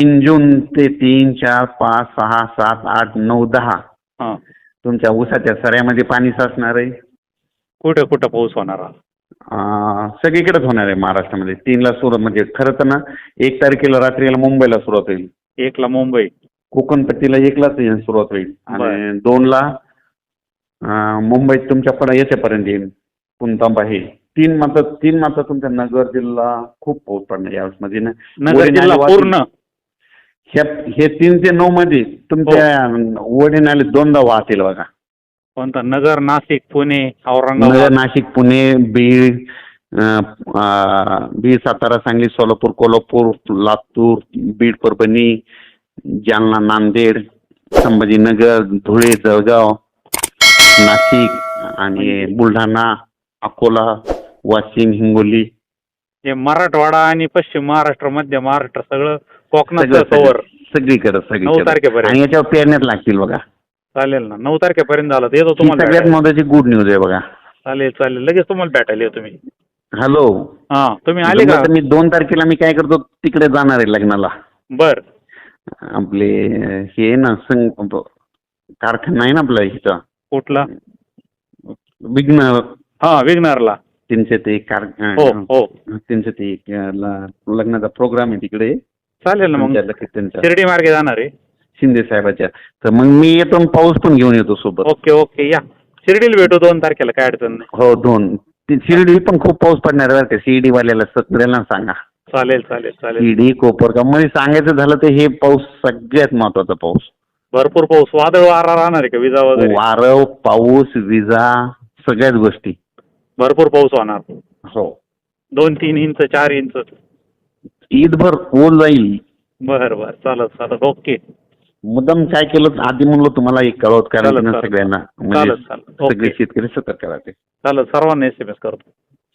तीन जून ते तीन चार पाच सहा सात आठ नऊ दहा. हां. तुमच्या ऊसाच्या सऱ्यामध्ये पाणी साचणार आहे. कुठं कुठं पाऊस होणार हा? अं, सगळीकडेच होणार आहे महाराष्ट्रामध्ये. तीनला सुरुवात म्हणजे खरं तर ना एक तारखेला रात्रीला मुंबईला सुरुवात होईल. एकला मुंबई. कोकणपट्टीला एकलाच येईल सुरुवात होईल. आणि दोनला अं, मुंबईत तुमच्या पण याच्यापर्यंत येईल. पुणतांबा हे. तीन मात्र तीन मात्र तुमच्या नगर जिल्हा खूप पाऊस पडणार यावेळेस. म्हणजे ना नगर जिल्हा पूर्ण. ह्या हे तीन ते नऊ मध्ये तुमच्या वडील नाले दोनदा वाहतील बघा. कोणता? नगर नाशिक पुणे नगर औरंगाबाद नाशिक पुणे बीड अं, अं, बीड सातारा सांगली सोलापूर कोल्हापूर लातूर बीड परभणी जालना नांदेड संभाजीनगर धुळे जळगाव नाशिक आणि बुलढाणा अकोला वाशिम हिंगोली हे मराठवाडा आणि पश्चिम महाराष्ट्र मध्य महाराष्ट्र सगळं कोकणाचं सगळं कवर सगळीकडे नऊ सगळीकडे तारखेपर्यंत. आणि याच्यावर पेरण्यात लागतील बघा. चालेल ना. नऊ तारखेपर्यंत झालं. तर येतो ही तुम्हाला सगळ्यात भेटायला. महत्वाची गुड न्यूज आहे बघा. चालेल चालेल. लगेच तुम्हाला भेटायला येतो तुम्ही. हॅलो हां तुम्ही आले का? मी दोन तारखेला मी काय करतो तिकडे जाणार आहे लग्नाला. बर. आपले हे ना संग कारखाना आहे ना आपला इथं. कुठला? विघ्न हां विग्नरला त्यांचे ते कार हो हो. त्यांचं ते एक, लग्नाचा प्रोग्राम आहे तिकडे. चालेल ना मग. शिर्डी मार्गे जाणार आहे. शिंदे साहेबाच्या. तर मग मी येतो पाऊस पण घेऊन येतो सोबत. Okay okay. या. शिर्डीला भेटू दोन तारखेला. काय अडचण नाही. हो दोन. शिर्डी पण खूप पाऊस पडणार आहे बरं का. शिर्डी वाल्याला सगळ्यांना सांगा. चालेल चालेल चालेल. शिर्डी कोपरगावमध्ये सांगायचं झालं तर हे पाऊस सगळ्यात महत्त्वाचा पाऊस. भरपूर पाऊस. वादळ वारा राहणार आहे का? विजा वगैरे? वारं पाऊस विजा सगळ्याच गोष्टी. भरपूर पाऊस होणार. हो. दोन तीन इंच चार इंच. ईदभर ओल जाईल. बर बर. चालत चालत. ओके. मुद्दाम काय केलं? आधी म्हणलो तुम्हाला एक कळवत चालेल, चालेल. सगळ्यांना. म्हणजे चालेल. ओके. सगळे शेतकरी सतर्क करायचे चालत. सर्वांना एस एम एस करतो.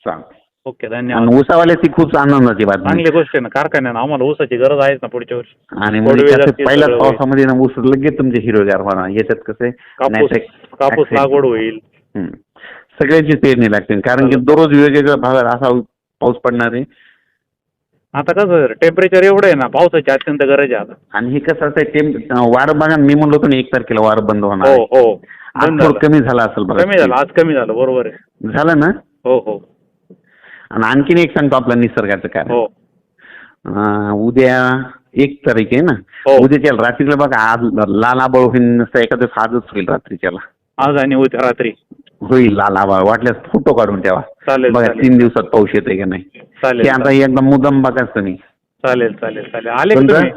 सांग. ओके धन्यवाद. आणि उसावाल्याची खूप आनंदाची बातमी. चांगली गोष्ट आहे ना. कारखान्यानं आम्हाला ऊसाची गरज आहेच ना पुढच्या वर्षी. आणि थोडी म्हणजे कसं पहिल्याच सगळं पावसामध्ये ना ऊस लगेच तुमचे हिरवेगार होणार. याच्यात कसं आहे? कापूस कापूस लागवड होईल. सगळ्याची पेरणी लागते. कारण की दररोज वेगवेगळ्या भागात असा पाऊस पडणार आहे. आता कसं टेम्परेचर एवढं आहे ना पावसाची अत्यंत गरज आहे आता. आणि हे कसं असं टेम वारं बघा मी म्हणलो होतो ना एक तारखेला वारं बंद होणार हो आहे. हो आज बंद थोडं झालं. कमी झालं असेल बघा. कमी झालं आज कमी झालं बरोबर आहे. झालं ना? हो हो. आणि आणखीन एक सांगतो आपल्या निसर्गाचं कारण. हो. अं, उद्या एक तारीख आहे ना? हो. उद्याच्या रात्रीला बघा आज लाल आबळ होईल नसतं एखादं आजच होईल रात्रीच्याला. आज आणि उद्या रात्री. होईल लाल आबळ वाटल्यास फोटो काढून ठेवा. चालेल बघा चालेल. तीन दिवसात पाऊस येतोय का नाही? चालेल आता एकदम मुदम बघाच तुम्ही. चालेल चालेल चालेल. आले का कोणतं? तुम्ही?